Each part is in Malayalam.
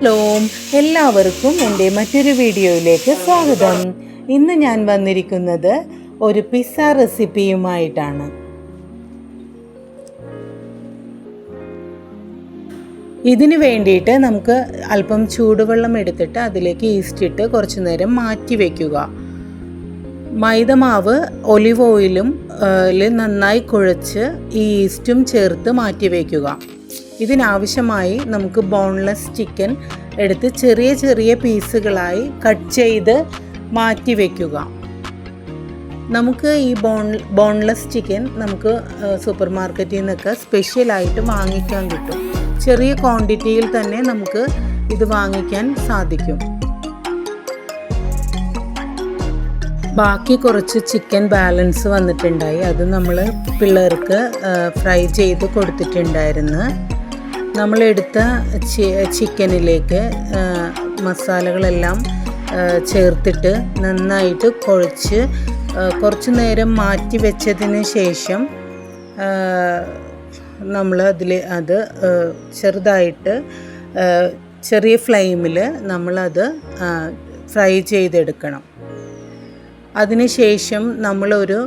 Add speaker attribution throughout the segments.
Speaker 1: ഹലോ എല്ലാവർക്കും എന്റെ മറ്റൊരു വീഡിയോയിലേക്ക് സ്വാഗതം. ഇന്ന് ഞാൻ വന്നിരിക്കുന്നത് ഒരു പിസ്സ റെസിപ്പിയുമായിട്ടാണ് ഇതിന് വേണ്ടിയിട്ട് നമുക്ക് അല്പം ചൂടുവെള്ളം എടുത്തിട്ട് അതിലേക്ക് ഈസ്റ്റ് ഇട്ട് കുറച്ച് നേരം മാറ്റി വയ്ക്കുക മൈദമാവ് ഒലിവ് ഓയിലും നന്നായി കുഴച്ച് ഈസ്റ്റും ചേർത്ത് മാറ്റി വയ്ക്കുക ഇതിനാവശ്യമായി നമുക്ക് ബോൺലെസ് ചിക്കൻ എടുത്ത് ചെറിയ ചെറിയ പീസുകളായി കട്ട് ചെയ്ത് മാറ്റി വയ്ക്കുക നമുക്ക് ഈ ബോൺ ബോൺലെസ് ചിക്കൻ നമുക്ക് സൂപ്പർ മാർക്കറ്റിൽ നിന്നൊക്കെ സ്പെഷ്യലായിട്ട് വാങ്ങിക്കാൻ കിട്ടും. ചെറിയ ക്വാണ്ടിറ്റിയിൽ തന്നെ നമുക്ക് ഇത് വാങ്ങിക്കാൻ സാധിക്കും. ബാക്കി കുറച്ച് ചിക്കൻ ബാലൻസ് വന്നിട്ടുണ്ടായി. അത് നമ്മൾ പിള്ളേർക്ക് ഫ്രൈ ചെയ്ത് കൊടുത്തിട്ടുണ്ടായിരുന്നു. നമ്മളെടുത്ത ചിക്കനിലേക്ക് മസാലകളെല്ലാം ചേർത്തിട്ട് നന്നായിട്ട് കുഴച്ച് കുറച്ച് നേരം മാറ്റി വെച്ചതിന് ശേഷം നമ്മൾ അതിൽ അത് ചെറുതായിട്ട് ചെറിയ ഫ്ലെയിമിൽ നമ്മളത് ഫ്രൈ ചെയ്തെടുക്കണം. അതിനുശേഷം നമ്മളൊരു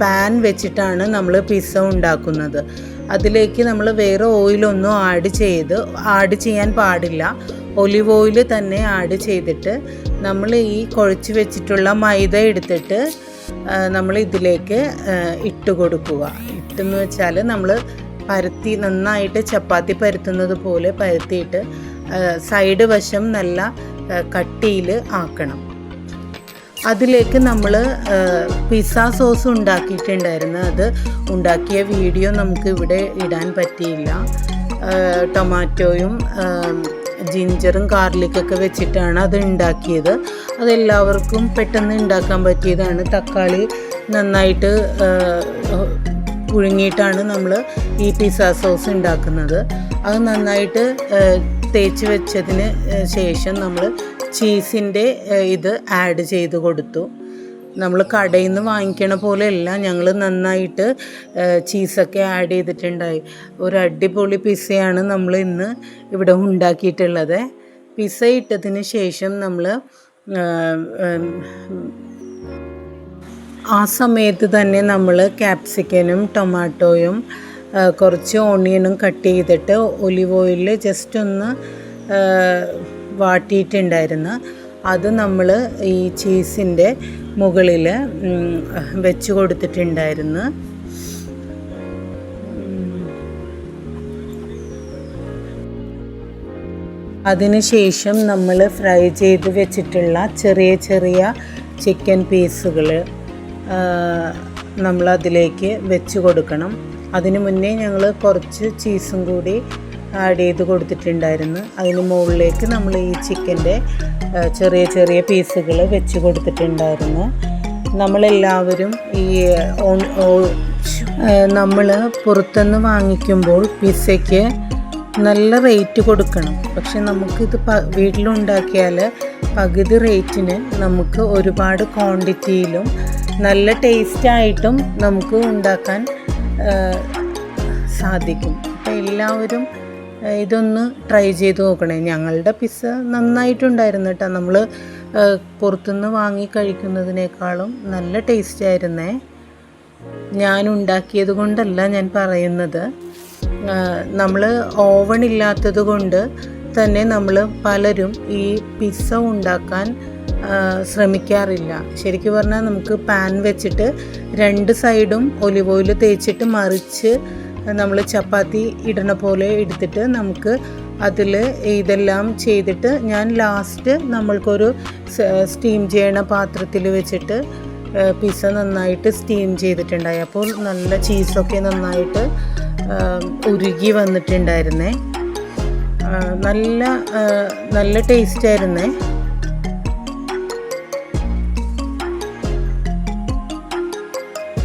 Speaker 1: പാൻ വെച്ചിട്ടാണ് നമ്മൾ പിസ്സ ഉണ്ടാക്കുന്നത്. അതിലേക്ക് നമ്മൾ വേറെ ഓയിലൊന്നും ആഡ് ചെയ്ത് ആഡ് ചെയ്യാൻ പാടില്ല. ഒലിവ് ഓയിൽ തന്നെ ആഡ് ചെയ്തിട്ട് നമ്മൾ ഈ കുഴച്ച് വെച്ചിട്ടുള്ള മൈദ എടുത്തിട്ട് നമ്മൾ ഇതിലേക്ക് ഇട്ട് കൊടുക്കുക. ഇട്ടെന്ന് വെച്ചാൽ നമ്മൾ പരത്തി നന്നായിട്ട് ചപ്പാത്തി പരത്തുന്നത് പോലെ പരത്തിയിട്ട് സൈഡ് വശം നല്ല കട്ടിയിൽ ആക്കണം. അതിലേക്ക് നമ്മൾ പിസ്സ സോസ് ഉണ്ടാക്കിയിട്ടുണ്ടായിരുന്നു. അത് ഉണ്ടാക്കിയ വീഡിയോ നമുക്ക് ഇവിടെ ഇടാൻ പറ്റിയില്ല. ടൊമാറ്റോയും ജിഞ്ചറും ഗാർലിക്കൊക്കെ വെച്ചിട്ടാണ് അത് ഉണ്ടാക്കിയത്. അതെല്ലാവർക്കും പെട്ടെന്ന് ഉണ്ടാക്കാൻ പറ്റിയതാണ്. തക്കാളി നന്നായിട്ട് പുഴുങ്ങിയിട്ടാണ് നമ്മൾ ഈ പിസ്സ സോസ് ഉണ്ടാക്കുന്നത്. അത് നന്നായിട്ട് തേച്ച് വെച്ചതിന് ശേഷം നമ്മൾ ചീസിന്റെ ഇത് ആഡ് ചെയ്ത് കൊടുത്തു. നമ്മൾ കടയിൽ നിന്ന് വാങ്ങിക്കണ പോലെയല്ല ഞങ്ങൾ നന്നായിട്ട് ചീസൊക്കെ ആഡ് ചെയ്തിട്ടുണ്ടായി. ഒരു അടിപൊളി പിസ്സയാണ് നമ്മൾ ഇന്ന് ഇവിടെ ഉണ്ടാക്കിയിട്ടുള്ളത്. പിസ്സ ഇട്ടതിന് ശേഷം നമ്മൾ ആ സമയത്ത് തന്നെ നമ്മൾ ക്യാപ്സിക്കനും ടൊമാറ്റോയും കുറച്ച് ഓണിയനും കട്ട് ചെയ്തിട്ട് ഒലിവ് ഓയിലിൽ ജസ്റ്റ് ഒന്ന് വാട്ടിയിട്ടുണ്ടായിരുന്നു. അത് നമ്മൾ ഈ ചീസിന്റെ മുകളിൽ വെച്ച് കൊടുത്തിട്ടുണ്ടായിരുന്നു. അതിനുശേഷം നമ്മൾ ഫ്രൈ ചെയ്ത് വെച്ചിട്ടുള്ള ചെറിയ ചെറിയ ചിക്കൻ പീസുകൾ നമ്മളതിലേക്ക് വെച്ച് കൊടുക്കണം. അതിനു മുന്നേ ഞങ്ങൾ കുറച്ച് ചീസും കൂടി ആഡ് ചെയ്ത് കൊടുത്തിട്ടുണ്ടായിരുന്നു. അതിന് മുകളിലേക്ക് നമ്മൾ ഈ ചിക്കന്റെ ചെറിയ ചെറിയ പീസുകൾ വെച്ച് കൊടുത്തിട്ടുണ്ടായിരുന്നു. നമ്മളെല്ലാവരും ഈ നമ്മൾ പുറത്തുനിന്ന് വാങ്ങിക്കുമ്പോൾ പിസയ്ക്ക് നല്ല റേറ്റ് കൊടുക്കണം. പക്ഷെ നമുക്കിത് പ വീട്ടിലുണ്ടാക്കിയാൽ പകുതി റേറ്റിന് നമുക്ക് ഒരുപാട് ക്വാണ്ടിറ്റിയിലും നല്ല ടേസ്റ്റായിട്ടും നമുക്ക് ഉണ്ടാക്കാൻ സാധിക്കും. അപ്പോൾ എല്ലാവരും ഇതൊന്ന് ട്രൈ ചെയ്ത് നോക്കണേ. ഞങ്ങളുടെ പിസ്സ നന്നായിട്ടുണ്ടായിരുന്നു കേട്ടോ നമ്മൾ പുറത്തുനിന്ന് വാങ്ങി കഴിക്കുന്നതിനേക്കാളും നല്ല ടേസ്റ്റ് ആയിരുന്നേ. ഞാൻ ഉണ്ടാക്കിയത് കൊണ്ടല്ല ഞാൻ പറയുന്നത്. നമ്മൾ ഓവൺ ഇല്ലാത്തത് കൊണ്ട് തന്നെ നമ്മൾ പലരും ഈ പിസ്സ ഉണ്ടാക്കാൻ ശ്രമിക്കാറില്ല. ശരിക്കും പറഞ്ഞാൽ നമുക്ക് പാൻ വെച്ചിട്ട് രണ്ട് സൈഡും ഒലിവ് ഓയിൽ തേച്ചിട്ട് മറിച്ച് നമ്മൾ ചപ്പാത്തി ഇടണ പോലെ എടുത്തിട്ട് നമുക്ക് അതിൽ ഇതെല്ലാം ചെയ്തിട്ട് ഞാൻ ലാസ്റ്റ് നമ്മൾക്കൊരു സ്റ്റീം ചെയ്യണ പാത്രത്തിൽ വെച്ചിട്ട് പിസ്സ നന്നായിട്ട് സ്റ്റീം ചെയ്തിട്ടുണ്ടായി. അപ്പോൾ നല്ല ചീസൊക്കെ നന്നായിട്ട് ഉരുകി വന്നിട്ടുണ്ടായിരുന്നേ. നല്ല നല്ല ടേസ്റ്റ് ആയിരുന്നേ.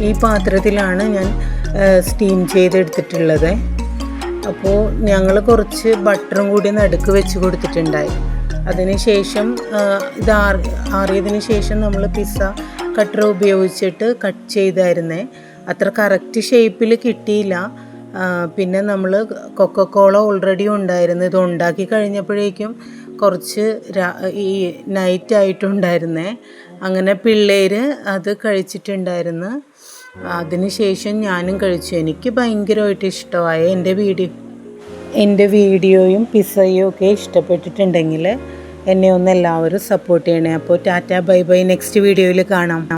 Speaker 1: ഈ പാത്രത്തിലാണ് ഞാൻ സ്റ്റീം ചെയ്തെടുത്തിട്ടുള്ളത്. അപ്പോൾ ഞങ്ങൾ കുറച്ച് ബട്ടറും കൂടി നടുക്ക് വെച്ച് കൊടുത്തിട്ടുണ്ടായി. അതിനുശേഷം ഇത് ആറിയതിന് ശേഷം നമ്മൾ പിസ്സ കട്ടർ ഉപയോഗിച്ചിട്ട് കട്ട് ചെയ്തായിരുന്നേ. അത്ര കറക്റ്റ് ഷേപ്പിൽ കിട്ടിയില്ല. പിന്നെ നമ്മൾ കൊക്കക്കോള ഓൾറെഡി ഉണ്ടായിരുന്നു. ഇത് ഉണ്ടാക്കി കഴിഞ്ഞപ്പോഴേക്കും കുറച്ച് ഈ നൈറ്റ് ആയിട്ടുണ്ടായിരുന്നേ. അങ്ങനെ പിള്ളേർ അത് കഴിച്ചിട്ടുണ്ടായിരുന്നു. അതിനുശേഷം ഞാനും കഴിച്ചു. എനിക്ക് ഭയങ്കരമായിട്ട് ഇഷ്ടമായ എന്റെ വീഡിയോ. എന്റെ വീഡിയോയും പിസയും ഒക്കെ ഇഷ്ടപ്പെട്ടിട്ടുണ്ടെങ്കിൽ എന്നെ ഒന്ന് എല്ലാവരും സപ്പോർട്ട് ചെയ്യണേ. അപ്പോൾ ടാറ്റ ബൈ ബൈ. നെക്സ്റ്റ് വീഡിയോയിൽ കാണാം.